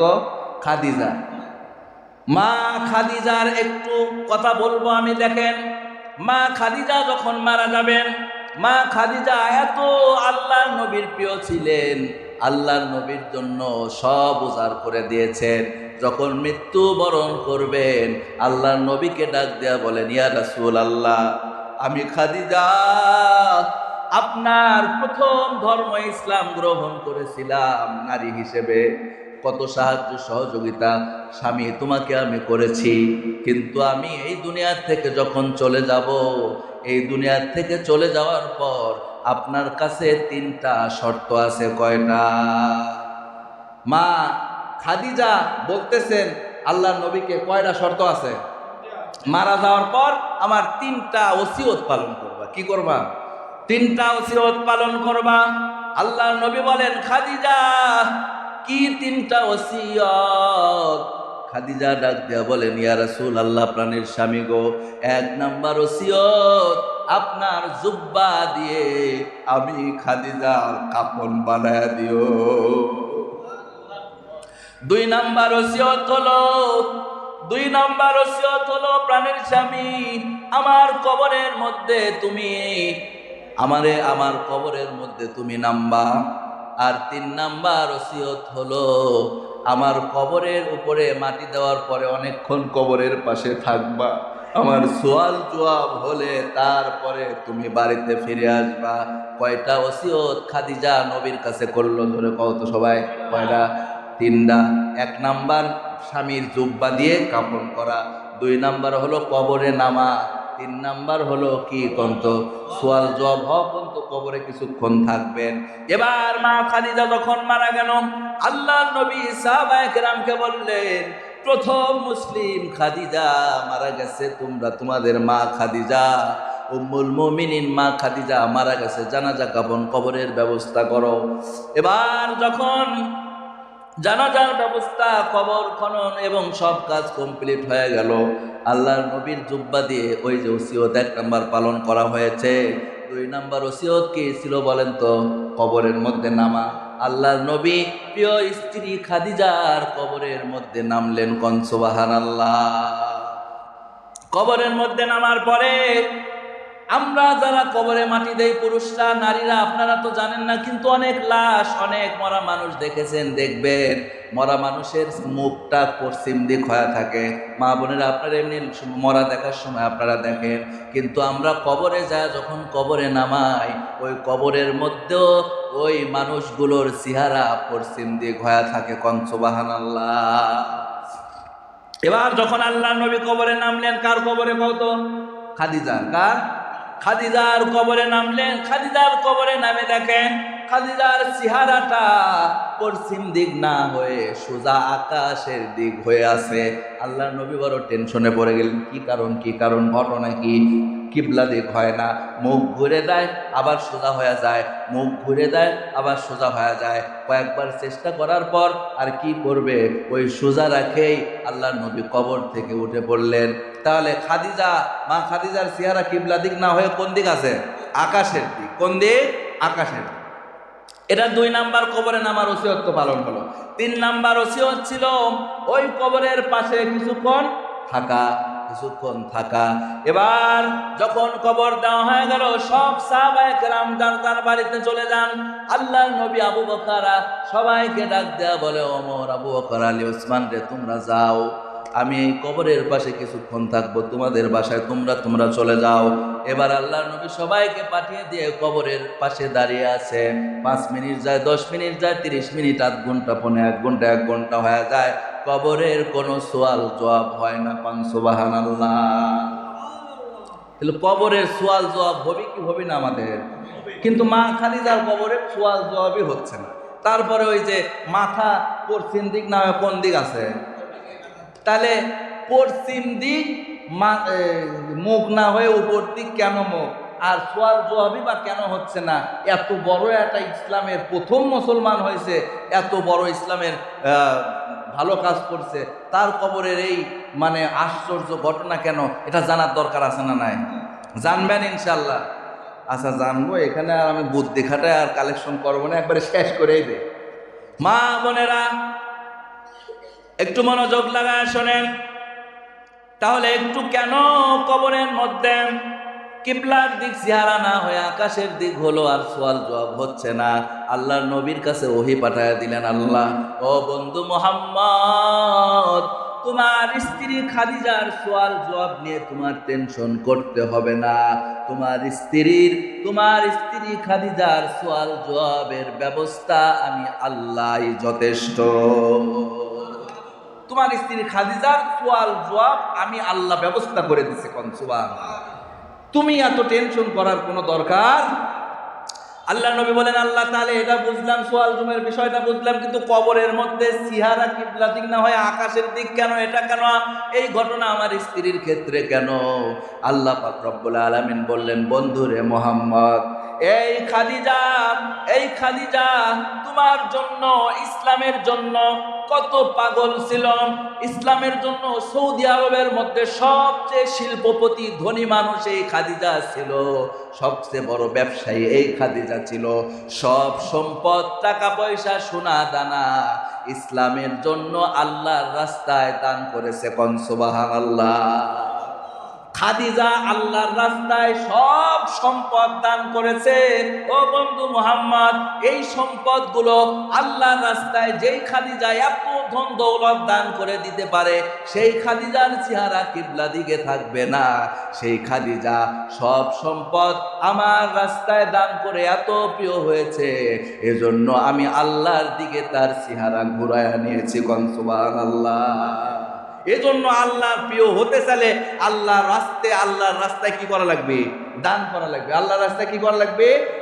তো খাদিজা। মা খাদিজার একটু কথা বলব আমি, দেখেন। মা খাদিজা যখন মারা যাবেন, মা খাদিজা এত আল্লাহর নবীর প্রিয় ছিলেন। আল্লাহর নবীর জন্য সব উজাড় করে দিয়েছেন। যখন মৃত্যু বরণ করবেন, আল্লাহর নবীকে ডাক দেয়া বলেন, ইয়া রাসূল আল্লাহ আমি খাদিজা, আপনার প্রথম ধর্ম ইসলাম গ্রহণ করেছিলাম নারী হিসেবে। কত সাহায্য সহযোগিতা, স্বামী, তোমাকে আমি করেছি। কিন্তু আমি এই দুনিয়ার থেকে যখন চলে যাব, এই দুনিয়ার থেকে চলে যাওয়ার পর আপনার কাছে তিনটা শর্ত আছে, কয়টা? মা, খাদিজা বলতেছেন আল্লাহ নবীকে কয়টা শর্ত আছে? মারা যাওয়ার পর আমার তিনটা ওসিয়ত পালন করবা। কি করবা? তিনটা ওসিয়ত পালন করবা। আল্লাহ নবী বলেন, খাদিজা কি তিনটা ওসিয়ত। খাদিজা ডাক দিয়া বলেন, ইয়া রাসূল আল্লাহ প্রাণের স্বামী গো, এক নাম্বার ওসিয়ত আপনার জুব্বা দিয়ে আমি খাদিজার কাপন বানায় দিও। দুই নাম্বার ওসিয়ত হলো, দুই নাম্বার ওসিয়ত হলো প্রাণের স্বামী, আমার কবরের মধ্যে তুমি, আমারে আমার কবরের মধ্যে তুমি নাম্বা। আর তিন নাম্বার ওসিয়ত হলো আমার কবরের উপরে মাটি দেওয়ার পরে অনেকক্ষণ কবরের পাশে থাকবা। আমার সোয়াল জবাব হলে তারপরে তুমি বাড়িতে ফিরে আসবা। কয়টা ওসিয়ত খাদিজা নবীর কাছে করল? ধরে কত সবাই, কয়টা? তিনটা। এক নাম্বার স্বামীর জুব্বা দিয়ে কাপড় করা দুই নাম্বার হলো কবরে নামা তিন নাম্বার হলো কি কন্ত? সোয়াল জব পর্যন্ত কবরে কিছুক্ষণ থাকবেন। এবার মা খাদিজা যখন মারা গেল আল্লাহ নবী সাহাবায়ে কেরামকে বললেন, প্রথম মুসলিম খাদিজা মারা গেছে, তোমরা তোমাদের মা খাদিজা, উম্মুল মুমিনিন মা খাদিজা মারা গেছে, জানাজা কাপন কবরের ব্যবস্থা করো। এবার যখন জানাজার ব্যবস্থা, কবর, খনন এবং সব কাজ কমপ্লিট হয়ে গেল। আল্লাহর নবীর জুব্বা দিয়ে ওই যে ওসিয়ত এক নাম্বার পালন করা হয়েছে। দুই নাম্বার ওসিয়ত কি ছিল বলেন তো? কবরের মধ্যে নামা। আল্লাহর নবী প্রিয় স্ত্রী খাদিজার কবরের মধ্যে নামলেন কনসবাহান আল্লাহ কবরের মধ্যে নামার পরে আমরা যারা কবরে মাটি দেই, পুরুষরা, নারীরা, আপনারা তো জানেন না, কিন্তু অনেক লাশ, অনেক মরা মানুষ দেখেছেন, দেখবেন। মরা মানুষের মুখটা পশ্চিম দিক হয়ে থাকে। মা বোনেরা, আপনারা এমনি মরা দেখার সময় আপনারা দেখেন। কিন্তু আমরা কবরে যায় যখন কবরে নামাই, ওই কবরের মধ্যেও ওই মানুষগুলোর চেহারা পশ্চিম দিক হয়ে থাকে কনসবাহান আল্লাহ এবার যখন আল্লাহ নবী কবরে নামলেন, কার কবরে কত খাদিজা কার? খাদিজার কবরে নামলেন, খাদিজার কবরে নামে দেখেন খাদিজার চেহারাটা পশ্চিম দিক না হয়ে সোজা আকাশের দিক হয়ে আছে। আল্লাহ নবী বড় টেনশনে পড়ে গেলেন, কি কারণ কি কারণ, ঘটনা কি? কিবলা দিক হয় না। মুখ ঘুরে দেয়, আবার সোজা হয়ে যায়। মুখ ঘুরে দেয়, আবার সোজা হয়ে যায়। কয়েকবার চেষ্টা করার পর আর কি করবে? ওই সোজা রাখেই আল্লাহ নবী কবর থেকে উঠে পড়লেন। তাহলে খাদিজা, মা খাদিজার চেহারা কিবলা দিক না হয়ে কোন দিক আছে? আকাশের দিক। কোন দিক? আকাশের দিক। এটা দুই নাম্বার কবরে নামার ওসিয়ত পালন হলো তিন নাম্বার ওসিয়ত ছিল, ওই কবরের পাশে কিছুক্ষণ থাকা। কিছুক্ষণ থাকা। এবার যখন কবর দেওয়া হয়ে গেল, সব সাহাবায়ে কেরাম যার তার বাড়িতে চলে যান। আল্লাহ নবী আবু বকরা সবাইকে ডাক দেয়া বলে ওমর আবু বকর আলী ওসমান রে, তোমরা যাও। আমি এই কবরের পাশে কিছুক্ষণ থাকব, তোমাদের বাসায় তোমরা তোমরা চলে যাও। এবার আল্লাহর নবী সবাইকে পাঠিয়ে দিয়ে কবরের পাশে দাঁড়িয়ে আছে। পাঁচ মিনিট যায়, দশ মিনিট যায়, তিরিশ মিনিট, আধ ঘণ্টা, পনে এক ঘণ্টা এক ঘণ্টা হয়ে যায়। কবরের কোনো সোয়াল জবাব হয় না, পান সোবাহান আল্লাহ তাহলে কবরের সোয়াল জবাব হবে কি হবে না আমাদের? কিন্তু মা খালিদার কবরে সোয়াল জবাবই হচ্ছে না। তারপরে ওই যে মাথা পশ্চিম দিক না হয় কোন দিক আছে? তাহলে পশ্চিম দিক মা- মুখ না হয়ে উপর দিক কেন মুখ? আর সোয়াল জবাবই বা কেন হচ্ছে না? এত বড় একটা ইসলামের প্রথম মুসলমান হয়েছে, এত বড় ইসলামের ভালো কাজ করছে। তার কবরের এই মানে আশ্চর্য ঘটনা কেন? এটা জানার দরকার আছে না নাই? জানবেন ইনশাল্লাহ আচ্ছা জানব। এখানে আর আমি বুদ্ধি খাটায় আর কালেকশন করব না, একবারে শেষ করেই দে। মা বোনেরা, একটু মনোযোগ লাগায় শোনেন। তাহলে একটু কেন কবরের মধ্যে কিবলার দিক চেহারা না হয়ে আকাশের দিক হলো আর সোয়াল জবাব হচ্ছে না? আল্লাহর নবীর কাছে ওহি পাঠায় দিলেন আল্লাহ, ও বন্ধু মোহাম্মদ, তোমার স্ত্রী খাদিজার সোয়াল জবাব নিয়ে তোমার টেনশন করতে হবে না। তোমার স্ত্রীর, তোমার স্ত্রী খাদিজার সোয়াল জবাবের ব্যবস্থা আমি আল্লাহই যথেষ্ট। তোমার স্ত্রী খাদিজার সোয়াল জবাব আমি আল্লাহ ব্যবস্থা করে দিছি কনসুবান তুমি এত টেনশন করার কোনো দরকার? আল্লাহ নবী বলেন, আল্লাহ, তাহলে এটা বুঝলাম, সোয়াল জুমের বিষয়টা বুঝলাম, কিন্তু কবরের মধ্যে সিহারা কিবলা দিক না হয়, আকাশের দিক কেন, এটা কেন, এই ঘটনা আমার স্ত্রীর ক্ষেত্রে কেন? আল্লাহ পাক রব্বুল আলামিন বললেন, বন্ধুরে মোহাম্মদ এই খাদিজা এই খাদিজা, তোমার জন্য, ইসলামের জন্য কত পাগল ছিল। ইসলামের জন্য সৌদি আরবের মধ্যে সবচেয়ে শিল্পপতি, ধনী মানুষ এই খাদিজা ছিল। সবচেয়ে বড় ব্যবসায়ী এই খাদিজা ছিল। সব সম্পদ, টাকা পয়সা, সোনা, দানা ইসলামের জন্য আল্লাহর রাস্তায় দান করেছে কনসুবাহান আল্লাহ খাদিজা আল্লাহর রাস্তায় সব সম্পদ দান করেছে। ও বন্ধু মোহাম্মদ, এই সম্পদগুলো আল্লাহর রাস্তায় যেই খাদিজা এত ধন দৌলত দান করে দিতে পারে, সেই খাদিজার চেহারা কিবলা দিকে থাকবে না। সেই খাদিজা সব সম্পদ আমার রাস্তায় দান করে এত প্রিয় হয়েছে। এজন্য আমি আল্লাহর দিকে তার চেহারা ঘুরায় নিয়েছি কনসুবান আল্লাহ এজন্য আল্লাহর প্রিয় হতে চাইলে আল্লাহর রাস্তায় আল্লাহর রাস্তায় কি করা লাগবে? দান করা লাগবে। আল্লাহর রাস্তায় কি করা লাগবে?